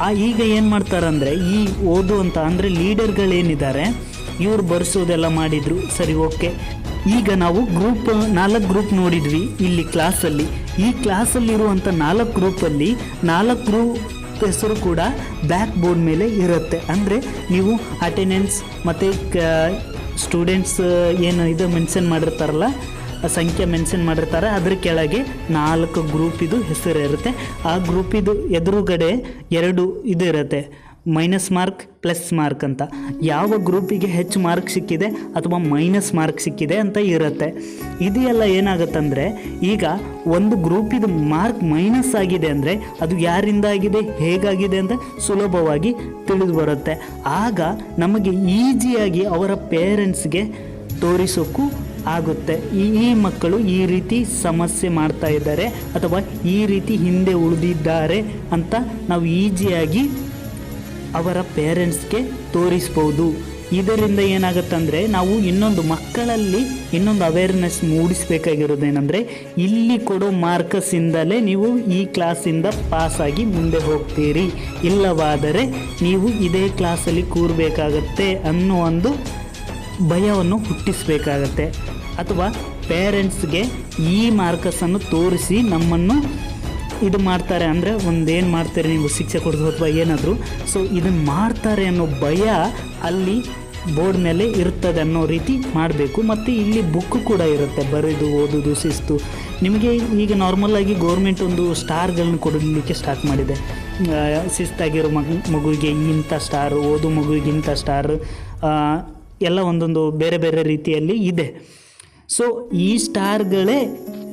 ಆ, ಈಗ ಏನು ಮಾಡ್ತಾರಂದರೆ, ಈ ಓದು ಅಂತ ಅಂದರೆ ಲೀಡರ್ಗಳೇನಿದ್ದಾರೆ ಇವ್ರು ಬರ್ಸೋದೆಲ್ಲ ಮಾಡಿದರು, ಸರಿ ಓಕೆ ಈಗ ನಾವು ಗ್ರೂಪ್ ನಾಲ್ಕು ಗ್ರೂಪ್ ನೋಡಿದ್ವಿ ಇಲ್ಲಿ ಕ್ಲಾಸಲ್ಲಿ ಈ ಕ್ಲಾಸಲ್ಲಿರುವಂಥ ನಾಲ್ಕು ಗ್ರೂಪಲ್ಲಿ ನಾಲ್ಕು ಗ್ರೂಪ್ ಹೆಸರು ಕೂಡ ಬ್ಯಾಕ್ ಬೋರ್ಡ್ ಮೇಲೆ ಇರುತ್ತೆ. ಅಂದರೆ ನೀವು ಅಟೆಂಡೆನ್ಸ್ ಮತ್ತು ಸ್ಟೂಡೆಂಟ್ಸ್ ಏನು ಇದು ಮೆನ್ಷನ್ ಮಾಡಿರ್ತಾರಲ್ಲ, ಸಂಖ್ಯೆ ಮೆನ್ಷನ್ ಮಾಡಿರ್ತಾರೆ, ಅದ್ರ ಕೆಳಗೆ ನಾಲ್ಕು ಗ್ರೂಪಿದು ಹೆಸರು ಇರುತ್ತೆ. ಆ ಗ್ರೂಪಿದು ಎದುರುಗಡೆ ಎರಡು ಇದು ಇರುತ್ತೆ. ಮೈನಸ್ ಮಾರ್ಕ್ ಪ್ಲಸ್ ಮಾರ್ಕ್ ಅಂತ. ಯಾವ ಗ್ರೂಪಿಗೆ ಹೆಚ್ಚು ಮಾರ್ಕ್ ಸಿಕ್ಕಿದೆ ಅಥವಾ ಮೈನಸ್ ಮಾರ್ಕ್ ಸಿಕ್ಕಿದೆ ಅಂತ ಇರುತ್ತೆ. ಇದು ಎಲ್ಲ ಏನಾಗುತ್ತಂದರೆ, ಈಗ ಒಂದು ಗ್ರೂಪಿದು ಮಾರ್ಕ್ ಮೈನಸ್ ಆಗಿದೆ ಅಂದರೆ ಅದು ಯಾರಿಂದ ಆಗಿದೆ, ಹೇಗಾಗಿದೆ ಅಂತ ಸುಲಭವಾಗಿ ತಿಳಿದು ಬರುತ್ತೆ. ಆಗ ನಮಗೆ ಈಸಿಯಾಗಿ ಅವರ ಪೇರೆಂಟ್ಸ್ಗೆ ತೋರಿಸೋಕ್ಕೂ ಆಗುತ್ತೆ. ಈ ಮಕ್ಕಳು ಈ ರೀತಿ ಸಮಸ್ಯೆ ಮಾಡ್ತಾ ಇದ್ದಾರೆ ಅಥವಾ ಈ ರೀತಿ ಹಿಂದೆ ಉಳಿದಿದ್ದಾರೆ ಅಂತ ನಾವು ಈಸಿಯಾಗಿ ಅವರ ಪೇರೆಂಟ್ಸ್ಗೆ ತೋರಿಸ್ಬೋದು. ಇದರಿಂದ ಏನಾಗುತ್ತಂದರೆ ನಾವು ಇನ್ನೊಂದು ಮಕ್ಕಳಲ್ಲಿ ಇನ್ನೊಂದು ಅವೇರ್ನೆಸ್ ಮೂಡಿಸಬೇಕಾಗಿರೋದೇನೆಂದರೆ ಇಲ್ಲಿ ಕೊಡೋ ಮಾರ್ಕಸಿಂದಲೇ ನೀವು ಈ ಕ್ಲಾಸಿಂದ ಪಾಸಾಗಿ ಮುಂದೆ ಹೋಗ್ತೀರಿ. ಇಲ್ಲವಾದರೆ ನೀವು ಇದೇ ಕ್ಲಾಸಲ್ಲಿ ಕೂರಬೇಕಾಗತ್ತೆ ಅನ್ನೋ ಒಂದು ಭಯವನ್ನು ಹುಟ್ಟಿಸಬೇಕಾಗತ್ತೆ. ಅಥವಾ ಪೇರೆಂಟ್ಸ್ಗೆ ಈ ಮಾರ್ಕಸನ್ನು ತೋರಿಸಿ ನಮ್ಮನ್ನು ಇದು ಮಾಡ್ತಾರೆ ಅಂದರೆ ಒಂದೇನು ಮಾಡ್ತಾರೆ ನೀವು ಶಿಕ್ಷೆ ಕೊಡೋದು ಅಥವಾ ಏನಾದರೂ? ಸೊ ಇದನ್ನು ಮಾಡ್ತಾರೆ ಅನ್ನೋ ಭಯ ಅಲ್ಲಿ ಬೋರ್ಡ್ ಮೇಲೆ ಇರ್ತದೆ ಅನ್ನೋ ರೀತಿ ಮಾಡಬೇಕು. ಮತ್ತು ಇಲ್ಲಿ ಬುಕ್ ಕೂಡ ಇರುತ್ತೆ, ಬರೆದು, ಓದೋದು, ಶಿಸ್ತು. ನಿಮಗೆ ಈಗ ನಾರ್ಮಲ್ಲಾಗಿ ಗೌರ್ಮೆಂಟ್ ಒಂದು ಸ್ಟಾರ್ಗಳನ್ನ ಕೊಡಲಿಕ್ಕೆ ಸ್ಟಾರ್ಟ್ ಮಾಡಿದೆ. ಶಿಸ್ತಾಗಿರೋ ಮಗು, ಮಗುವಿಗೆ ಇಂಥ ಸ್ಟಾರ್ ಓದು ಮಗುವಿಗೆ ಇಂಥ ಸ್ಟಾರ್ ಎಲ್ಲ ಒಂದೊಂದು ಬೇರೆ ಬೇರೆ ರೀತಿಯಲ್ಲಿ ಇದೆ. ಸೊ ಈ ಸ್ಟಾರ್ಗಳೇ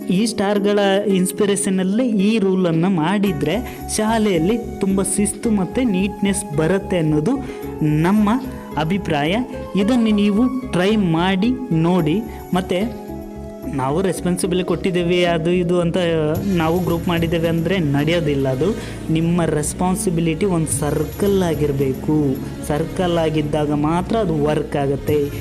ಈ ಸ್ಟಾರ್ಗಳ ಇನ್ಸ್ಪಿರೇಷನಲ್ಲಿ ಈ ರೂಲನ್ನು ಮಾಡಿದರೆ ಶಾಲೆಯಲ್ಲಿ ತುಂಬ ಶಿಸ್ತು ಮತ್ತು ನೀಟ್ನೆಸ್ ಬರುತ್ತೆ ಅನ್ನೋದು ನಮ್ಮ ಅಭಿಪ್ರಾಯ. ಇದನ್ನು ನೀವು ಟ್ರೈ ಮಾಡಿ, ನೋಡಿ. ಮತ್ತು ನಾವು ರೆಸ್ಪಾನ್ಸಿಬಿಲಿ ಕೊಟ್ಟಿದ್ದೇವೆ, ಅದು ಇದು ಅಂತ ನಾವು ಗ್ರೂಪ್ ಮಾಡಿದ್ದೇವೆ ಅಂದರೆ ನಡೆಯೋದಿಲ್ಲ ಅದು. ನಿಮ್ಮ ರೆಸ್ಪಾನ್ಸಿಬಿಲಿಟಿ ಒಂದು ಸರ್ಕಲ್ ಆಗಿರಬೇಕು. ಸರ್ಕಲ್ ಆಗಿದ್ದಾಗ ಮಾತ್ರ ಅದು ವರ್ಕ್ ಆಗುತ್ತೆ.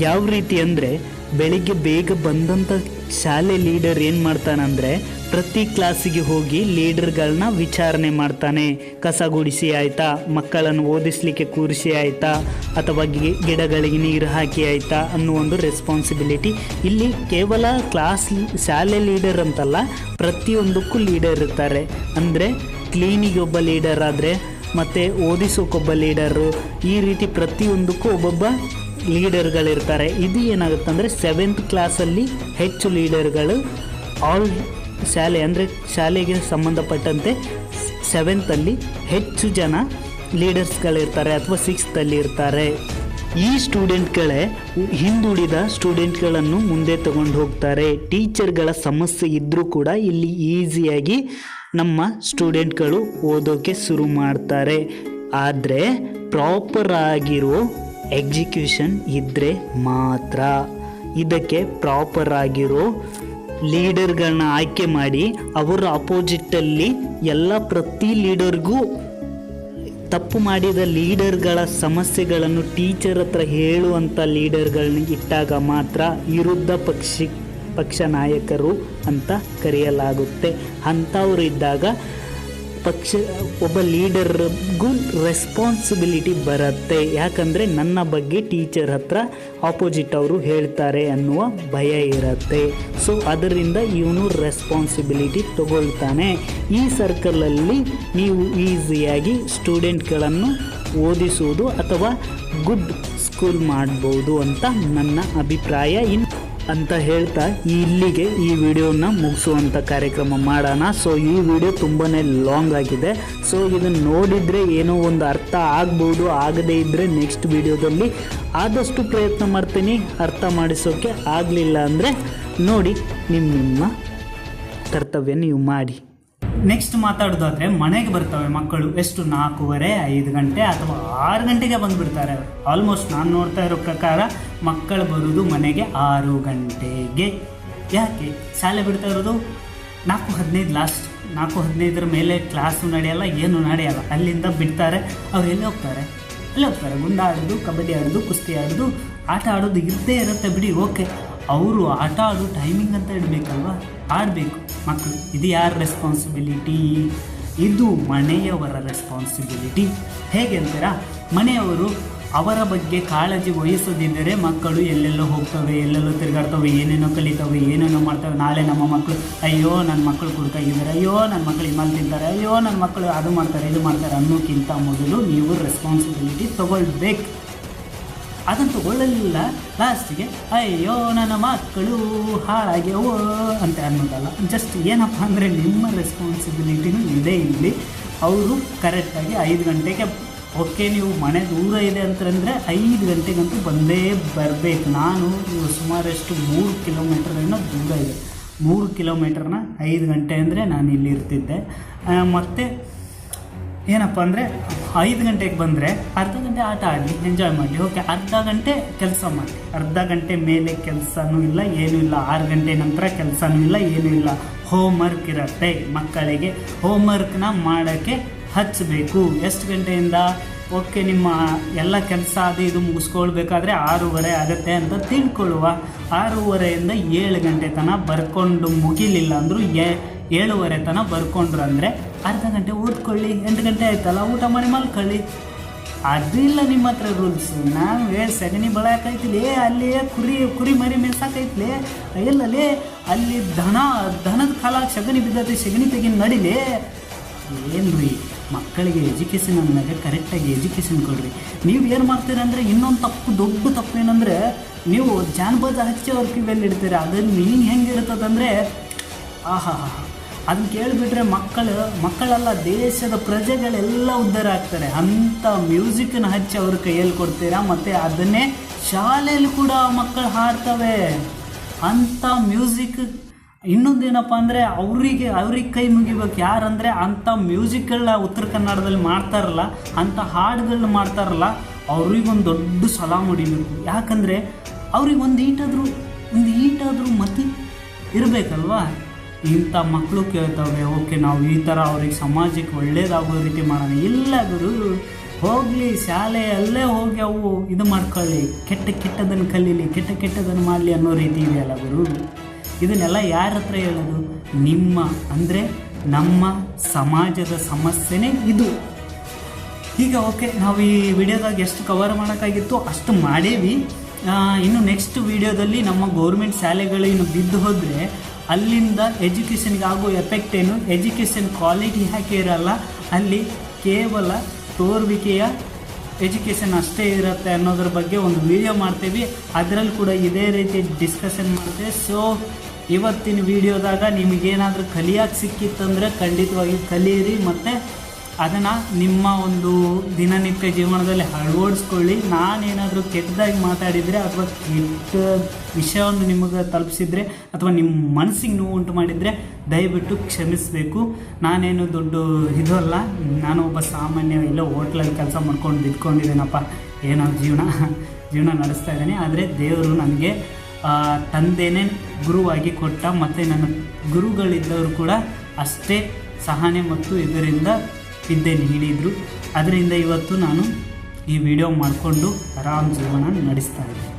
ಯಾವ ರೀತಿ ಅಂದರೆ ಬೆಳಿಗ್ಗೆ ಬೇಗ ಬಂದಂಥ ಶಾಲೆ ಲೀಡರ್ ಏನು ಮಾಡ್ತಾನಂದರೆ ಪ್ರತಿ ಕ್ಲಾಸಿಗೆ ಹೋಗಿ ಲೀಡರ್ಗಳನ್ನ ವಿಚಾರಣೆ ಮಾಡ್ತಾನೆ. ಕಸ ಗುಡಿಸಿ ಆಯಿತಾ, ಮಕ್ಕಳನ್ನು ಓದಿಸ್ಲಿಕ್ಕೆ ಕೂರಿಸಿ ಆಯಿತಾ, ಅಥವಾ ಗಿಡಗಳಿಗೆ ನೀರು ಹಾಕಿ ಆಯಿತಾ ಅನ್ನೋ ಒಂದು ರೆಸ್ಪಾನ್ಸಿಬಿಲಿಟಿ ಇಲ್ಲಿ ಕೇವಲ ಕ್ಲಾಸ್ ಶಾಲೆ ಲೀಡರ್ ಅಂತಲ್ಲ, ಪ್ರತಿಯೊಂದಕ್ಕೂ ಲೀಡರ್ ಇರ್ತಾರೆ. ಅಂದರೆ ಕ್ಲೀನಿಗೆ ಒಬ್ಬ ಲೀಡರ್ ಆದರೆ, ಮತ್ತು ಓದಿಸೋಕ್ಕೊಬ್ಬ ಲೀಡರು, ಈ ರೀತಿ ಪ್ರತಿಯೊಂದಕ್ಕೂ ಒಬ್ಬೊಬ್ಬ ಲೀಡರ್ಗಳಿರ್ತಾರೆ. ಇದು ಏನಾಗುತ್ತೆ ಅಂದರೆ ಸೆವೆಂತ್ ಕ್ಲಾಸಲ್ಲಿ ಹೆಚ್ಚು ಲೀಡರ್ಗಳು ಆಲ್ ಶಾಲೆ ಅಂದರೆ ಶಾಲೆಗೆ ಸಂಬಂಧಪಟ್ಟಂತೆ ಸೆವೆಂತಲ್ಲಿ ಹೆಚ್ಚು ಜನ ಲೀಡರ್ಸ್ಗಳಿರ್ತಾರೆ ಅಥವಾ ಸಿಕ್ಸ್ತಲ್ಲಿ ಇರ್ತಾರೆ. ಈ ಸ್ಟೂಡೆಂಟ್ಗಳೇ ಹಿಂದುಳಿದ ಸ್ಟೂಡೆಂಟ್ಗಳನ್ನು ಮುಂದೆ ತಗೊಂಡು ಹೋಗ್ತಾರೆ. ಟೀಚರ್ಗಳ ಸಮಸ್ಯೆ ಇದ್ದರೂ ಕೂಡ ಇಲ್ಲಿ ಈಸಿಯಾಗಿ ನಮ್ಮ ಸ್ಟೂಡೆಂಟ್ಗಳು ಓದೋಕ್ಕೆ ಶುರು ಮಾಡ್ತಾರೆ. ಆದರೆ ಪ್ರಾಪರ್ ಆಗಿರೋ ಎಕ್ಸಿಕ್ಯೂಷನ್ ಇದ್ದರೆ ಮಾತ್ರ. ಇದಕ್ಕೆ ಪ್ರಾಪರ್ ಆಗಿರೋ ಲೀಡರ್ಗಳನ್ನ ಆಯ್ಕೆ ಮಾಡಿ ಅವರ ಅಪೋಸಿಟ್ಟಲ್ಲಿ ಎಲ್ಲ ಪ್ರತಿ ಲೀಡರ್ಗೂ ತಪ್ಪು ಮಾಡಿದ ಲೀಡರ್ಗಳ ಸಮಸ್ಯೆಗಳನ್ನು ಟೀಚರ್ ಹತ್ರ ಹೇಳುವಂಥ ಲೀಡರ್ಗಳನ್ನ ಇಟ್ಟಾಗ ಮಾತ್ರ ವಿರುದ್ಧ ಪಕ್ಷಿ, ಪಕ್ಷ ನಾಯಕರು ಅಂತ ಕರೆಯಲಾಗುತ್ತೆ. ಅಂಥವ್ರು ಇದ್ದಾಗ ಪಕ್ಷ, ಒಬ್ಬ ಲೀಡರ್ಗೂ ರೆಸ್ಪಾನ್ಸಿಬಿಲಿಟಿ ಬರುತ್ತೆ. ಯಾಕಂದರೆ ನನ್ನ ಬಗ್ಗೆ ಟೀಚರ್ ಹತ್ರ ಆಪೋಸಿಟ್ ಅವರು ಹೇಳ್ತಾರೆ ಅನ್ನುವ ಭಯ ಇರುತ್ತೆ. ಸೊ ಅದರಿಂದ ಇವನು ರೆಸ್ಪಾನ್ಸಿಬಿಲಿಟಿ ತಗೊಳ್ತಾನೆ. ಈ ಸರ್ಕಲಲ್ಲಿ ನೀವು ಈಸಿಯಾಗಿ ಸ್ಟೂಡೆಂಟ್ಗಳನ್ನು ಓದಿಸುವುದು ಅಥವಾ ಗುಡ್ ಸ್ಕೂಲ್ ಮಾಡ್ಬೋದು ಅಂತ ನನ್ನ ಅಭಿಪ್ರಾಯ. ಇನ್ ಅಂತ ಹೇಳ್ತಾ ಇಲ್ಲಿಗೆ ಈ ವಿಡಿಯೋನ ಮುಗಿಸುವಂಥ ಕಾರ್ಯಕ್ರಮ ಮಾಡೋಣ. ಸೊ ಈ ವಿಡಿಯೋ ತುಂಬಾ ಲಾಂಗ್ ಆಗಿದೆ. ಸೊ ಇದನ್ನು ನೋಡಿದರೆ ಏನೋ ಒಂದು ಅರ್ಥ ಆಗ್ಬೋದು, ಆಗದೇ ಇದ್ದರೆ ನೆಕ್ಸ್ಟ್ ವಿಡಿಯೋದಲ್ಲಿ ಆದಷ್ಟು ಪ್ರಯತ್ನ ಮಾಡ್ತೀನಿ. ಅರ್ಥ ಮಾಡಿಸೋಕ್ಕೆ ಆಗಲಿಲ್ಲ ಅಂದರೆ ನೋಡಿ ನಿಮ್ಮ ನಿಮ್ಮ ಕರ್ತವ್ಯ ನೀವು ಮಾಡಿ. ನೆಕ್ಸ್ಟ್ ಮಾತಾಡೋದಾದ್ರೆ ಮನೆಗೆ ಬರ್ತವೆ ಮಕ್ಕಳು. ಎಷ್ಟು? ನಾಲ್ಕೂವರೆ, ಐದು ಗಂಟೆ ಅಥವಾ ಆರು ಗಂಟೆಗೆ ಬಂದುಬಿಡ್ತಾರೆ. ಆಲ್ಮೋಸ್ಟ್ ನಾನು ನೋಡ್ತಾ ಇರೋ ಪ್ರಕಾರ ಮಕ್ಕಳು ಬರೋದು ಮನೆಗೆ ಆರು ಗಂಟೆಗೆ. ಯಾಕೆ? ಶಾಲೆ ಬಿಡ್ತಾ ಇರೋದು? ನಾಲ್ಕು ಹದಿನೈದು ಲಾಸ್ಟ್ ನಾಲ್ಕು ಹದಿನೈದರ ಮೇಲೆ ಕ್ಲಾಸು ನಡೆಯಲ್ಲ, ಏನು ನಡೆಯಲ್ಲ. ಅಲ್ಲಿಂದ ಬಿಡ್ತಾರೆ. ಅವ್ರು ಎಲ್ಲಿ ಹೋಗ್ತಾರೆ? ಎಲ್ಲಿ ಹೋಗ್ತಾರೆ. ಗುಂಡ ಆಡೋದು ಕಬಡ್ಡಿ ಆಡೋದು, ಕುಸ್ತಿ ಆಡೋದು. ಆಟ ಆಡೋದು ಇದ್ದೇ ಇರುತ್ತೆ ಬಿಡಿ. ಓಕೆ ಅವರು ಆಟ ಆಡೋ ಟೈಮಿಂಗ್ ಅಂತ ಇಡಬೇಕಲ್ವಾ ಆಡಬೇಕು ಮಕ್ಕಳು ಇದು ಯಾರ ರೆಸ್ಪಾನ್ಸಿಬಿಲಿಟಿ ಇದು ಮನೆಯವರ ರೆಸ್ಪಾನ್ಸಿಬಿಲಿಟಿ ಹೇಗೆ ಮನೆಯವರು ಅವರ ಬಗ್ಗೆ ಕಾಳಜಿ ವಹಿಸದಿದ್ದರೆ ಮಕ್ಕಳು ಎಲ್ಲೆಲ್ಲೋ ಹೋಗ್ತವೆ, ಎಲ್ಲೆಲ್ಲೋ ತಿರುಗಾಡ್ತವೆ, ಏನೇನೋ ಕಲಿತವೆ, ಏನೇನೋ ಮಾಡ್ತವೆ. ನಾಳೆ ನಮ್ಮ ಮಕ್ಕಳು ಅಯ್ಯೋ ನನ್ನ ಮಕ್ಕಳು ಕುಡ್ತಾಗಿದ್ದಾರೆ ಅಯ್ಯೋ ನನ್ನ ಮಕ್ಕಳು ಇಮಲ್ ತಿಂತಾರೆ, ಅಯ್ಯೋ ನನ್ನ ಮಕ್ಕಳು ಅದು ಮಾಡ್ತಾರೆ, ಇದು ಮಾಡ್ತಾರೆ ಅನ್ನೋಕ್ಕಿಂತ ಮೊದಲು ನೀವು ರೆಸ್ಪಾನ್ಸಿಬಿಲಿಟಿ ತಗೊಳ್ಬೇಕು. ಅದನ್ನು ಒಳ್ಳಲಿಲ್ಲ ಲಾಸ್ಟಿಗೆ, ಅಯ್ಯೋ, ನನ್ನ ಮಕ್ಕಳು ಹಾಳಾಗ್ಯವು ಅಂತ ಅನ್ನೋದಲ್ಲ ಜಸ್ಟ್ ಏನಪ್ಪ ಅಂದರೆ ನಿಮ್ಮ ರೆಸ್ಪಾನ್ಸಿಬಿಲಿಟಿನೂ ಇದೆ ಇಲ್ಲಿ. ಅವರು ಕರೆಕ್ಟಾಗಿ ಐದು ಗಂಟೆಗೆ, ಓಕೆ, ನೀವು ಮನೆ ದೂರ ಇದೆ ಅಂತಂದರೆ ಐದು ಗಂಟೆಗಂತೂ ಬಂದೇ ಬರಬೇಕು. ನಾನು ಸುಮಾರಷ್ಟು ಮೂರು ಏನೋ ದೂರ ಇದೆ. ಮೂರು ಕಿಲೋಮೀಟರ್ನ ಐದು ಗಂಟೆ ಅಂದರೆ ನಾನು ಇಲ್ಲಿ ಇರ್ತಿದ್ದೆ ಮತ್ತು ಏನಪ್ಪ ಅಂದರೆ ಐದು ಗಂಟೆಗೆ ಬಂದರೆ ಅರ್ಧ ಗಂಟೆ ಆಟ ಆಡಲಿ ಎಂಜಾಯ್ ಮಾಡಲಿ. ಓಕೆ ಅರ್ಧ ಗಂಟೆ ಕೆಲಸ ಮಾಡಿ ಅರ್ಧ ಗಂಟೆ ಮೇಲೆ ಕೆಲಸನೂ ಇಲ್ಲ, ಏನೂ ಇಲ್ಲ. ಆರು ಗಂಟೆ ನಂತರ ಕೆಲಸನೂ ಇಲ್ಲ, ಏನೂ ಇಲ್ಲ. ಹೋಮ್ವರ್ಕ್ ಇರುತ್ತೆ ಮಕ್ಕಳಿಗೆ. ಹೋಮ್ವರ್ಕ್ನ ಮಾಡೋಕ್ಕೆ ಹಚ್ಚಬೇಕು ಎಷ್ಟು ಗಂಟೆಯಿಂದ? ಓಕೆ ನಿಮ್ಮ ಎಲ್ಲ ಕೆಲಸ ಅದು ಇದು ಮುಗಿಸ್ಕೊಳ್ಬೇಕಾದ್ರೆ ಆರೂವರೆ ಆಗುತ್ತೆ ಅಂತ ತಿಳ್ಕೊಳ್ಳುವ. ಆರೂವರೆಯಿಂದ ಏಳು ಗಂಟೆ ತನಕ ಬರ್ಕೊಂಡು ಮುಗಿಲಿಲ್ಲ ಅಂದರೂ ಏಳುವರೆ ತನಕ ಬರ್ಕೊಂಡ್ರು ಅಂದರೆ ಅರ್ಧ ಗಂಟೆ ಓದ್ಕೊಳ್ಳಿ, ಎಂಟು ಗಂಟೆ ಆಯ್ತಲ್ಲ, ಊಟ ಮಾಡಿ ಮಲ್ಕೊಳ್ಳಿ. ಅದಿಲ್ಲ ನಿಮ್ಮ ಹತ್ರ ರೂಲ್ಸ್ ಏ ಸಗಣಿ ಬಳಕೈತಿಲಿ ಅಲ್ಲಿ ಕುರಿ ಕುರಿ ಮರಿ ಮೇಯ್ಸಾಕೈತ್ಲೆ, ಎಲ್ಲಲ್ಲಿ, ಅಲ್ಲಿ ದನ, ದನದ ಕಾಲ ಸಗಣಿ ಬಿದ್ದೈತಿ ಸಗಣಿ ತೆಗಿ ನಡಿಲೇ. ಏನು ರೀ ಮಕ್ಕಳಿಗೆ ಎಜುಕೇಷನ್ ಅಂದಾಗ ಕರೆಕ್ಟಾಗಿ ಎಜುಕೇಷನ್ ಕೊಡ್ರಿ. ನೀವು ಏನು ಮಾಡ್ತೀರಂದ್ರೆ, ಇನ್ನೊಂದು ತಪ್ಪು, ದೊಡ್ಡ ತಪ್ಪು ಏನಂದರೆ, ನೀವು ಜಾನಪದ ಹಚ್ಚಿ ಅವ್ರ ಕಿವಿಯಲ್ಲಿ ಇಡ್ತೀರ ಅದನ್ನು ಮೀನಿಂಗ್ ಹೆಂಗಿರ್ತದಂದರೆ ಆಹಾ ಹಾ ಅದನ್ನ ಕೇಳಿಬಿಟ್ರೆ ಮಕ್ಕಳು, ಮಕ್ಕಳೆಲ್ಲ, ದೇಶದ ಪ್ರಜೆಗಳೆಲ್ಲ ಉದ್ಧಾರ ಆಗ್ತಾರೆ. ಅಂಥ ಮ್ಯೂಸಿಕ್ನ ಹಚ್ಚಿ ಅವ್ರ ಕೈಯಲ್ಲಿ ಕೊಡ್ತೀರಾ? ಮತ್ತು ಅದನ್ನೇ ಶಾಲೆಯಲ್ಲಿ ಕೂಡ ಮಕ್ಕಳು ಹಾಡ್ತವೆ. ಅಂಥ ಮ್ಯೂಸಿಕ್ ಇನ್ನೊಂದೇನಪ್ಪ ಅಂದರೆ ಅವರಿಗೆ, ಅವ್ರಿಗೆ ಕೈ ಮುಗಿಬೇಕು. ಯಾರಂದರೆ ಅಂಥ ಮ್ಯೂಸಿಕ್ಗಳನ್ನ ಉತ್ತರ ಕನ್ನಡದಲ್ಲಿ ಮಾಡ್ತಾರಲ್ಲ, ಅಂಥ ಹಾಡುಗಳನ್ನ ಮಾಡ್ತಾರಲ್ಲ, ಅವ್ರಿಗೊಂದು ದೊಡ್ಡ ಸಲಾಮ್ ಹೊಡಿಬೇಕು ಯಾಕಂದರೆ ಅವ್ರಿಗೆ ಒಂದು ಈಟಾದರೂ ಒಂದು ಈಟಾದರೂ ಮತಿ ಇರಬೇಕಲ್ವಾ? ಇಂಥ ಮಕ್ಕಳು ಕೇಳ್ತವೆ ಓಕೆ, ನಾವು ಈ ಥರ ಅವ್ರಿಗೆ ಸಮಾಜಕ್ಕೆ ಒಳ್ಳೇದಾಗೋ ರೀತಿ ಮಾಡೋಣ. ಇಲ್ಲ ಗುರು, ಹೋಗಲಿ, ಶಾಲೆಯಲ್ಲೇ ಹೋಗಿ ಅವು ಇದು ಮಾಡ್ಕೊಳ್ಳಿ, ಕೆಟ್ಟ ಕೆಟ್ಟದನ್ನು ಕಲೀಲಿ, ಕೆಟ್ಟ ಕೆಟ್ಟದನ್ನು ಮಾಡಲಿ ಅನ್ನೋ ರೀತಿ ಇದೆಯಲ್ಲ ಗುರು? ಇದನ್ನೆಲ್ಲ ಯಾರ ಹತ್ರ ಹೇಳೋದು? ನಿಮ್ಮ, ಅಂದರೆ ನಮ್ಮ ಸಮಾಜದ ಸಮಸ್ಯೆನೇ ಇದು. ಈಗ ಓಕೆ, ನಾವು ಈ ವಿಡಿಯೋದಾಗ ಎಷ್ಟು ಕವರ್ ಮಾಡೋಕ್ಕಾಗಿತ್ತು ಅಷ್ಟು ಮಾಡೇವಿ. ಇನ್ನು ನೆಕ್ಸ್ಟ್ ವಿಡಿಯೋದಲ್ಲಿ ನಮ್ಮ ಗೌರ್ಮೆಂಟ್ ಶಾಲೆಗಳು ಇನ್ನು ಬಿದ್ದು ಹೋದರೆ ಅಲ್ಲಿಂದ ಎಜುಕೇಷನ್ಗೆ ಆಗೋ ಎಫೆಕ್ಟ್ ಏನು? ಎಜುಕೇಷನ್ ಕ್ವಾಲಿಟಿ ಯಾಕೆ ಇರಲ್ಲ? ಅಲ್ಲಿ ಕೇವಲ ತೋರುವಿಕೆಯ ಎಜುಕೇಷನ್ ಅಷ್ಟೇ ಇರುತ್ತೆ ಅನ್ನೋದ್ರ ಬಗ್ಗೆ ಒಂದು ವಿಡಿಯೋ ಮಾಡ್ತೀವಿ. ಅದರಲ್ಲಿ ಕೂಡ ಇದೇ ರೀತಿ ಡಿಸ್ಕಷನ್ ಮಾಡ್ತೇವೆ. ಸೊ ಇವತ್ತಿನ ವಿಡಿಯೋದಾಗ ನಿಮಗೇನಾದರೂ ಕಲಿಯೋಕೆ ಸಿಕ್ಕಿತ್ತಂದರೆ ಖಂಡಿತವಾಗಿ ಕಲಿಯಿರಿ ಮತ್ತು ಅದನ್ನು ನಿಮ್ಮ ಒಂದು ದಿನನಿತ್ಯ ಜೀವನದಲ್ಲಿ ಅಳವಡಿಸ್ಕೊಳ್ಳಿ. ನಾನೇನಾದರೂ ಕೆಟ್ಟದಾಗಿ ಮಾತಾಡಿದರೆ ಅಥವಾ ಕೆಟ್ಟ ವಿಷಯವನ್ನು ನಿಮಗೆ ತಲುಪಿಸಿದರೆ ಅಥವಾ ನಿಮ್ಮ ಮನಸ್ಸಿಗೆ ನೋವು ಉಂಟು ಮಾಡಿದರೆ ದಯವಿಟ್ಟು ಕ್ಷಮಿಸಬೇಕು. ನಾನೇನು ದೊಡ್ಡ ಇದು ಅಲ್ಲ, ನಾನು ಒಬ್ಬ ಸಾಮಾನ್ಯ ಇಲ್ಲ ಹೋಟ್ಲಲ್ಲಿ ಕೆಲಸ ಮಾಡ್ಕೊಂಡು ಬಿದ್ಕೊಂಡಿದ್ದೇನಪ್ಪ ಏನೋ ಜೀವನ ಜೀವನ ನಡೆಸ್ತಾ ಇದ್ದೀನಿ. ಆದರೆ ದೇವರು ನನಗೆ ತಂದೇನೆ ಗುರುವಾಗಿ ಕೊಟ್ಟ, ಮತ್ತು ನನ್ನ ಗುರುಗಳಿದ್ದವರು ಕೂಡ ಅಷ್ಟೇ ಸಹನೆ ಮತ್ತು ಇದರಿಂದ ವಿದ್ಯೆ ನೀಡಿದರು. ಅದರಿಂದ ಇವತ್ತು ನಾನು ಈ ವಿಡಿಯೋ ಮಾಡಿಕೊಂಡು ಆರಾಮ್ ಜೀವನ ನಡೆಸ್ತಾ ಇದ್ದೀನಿ.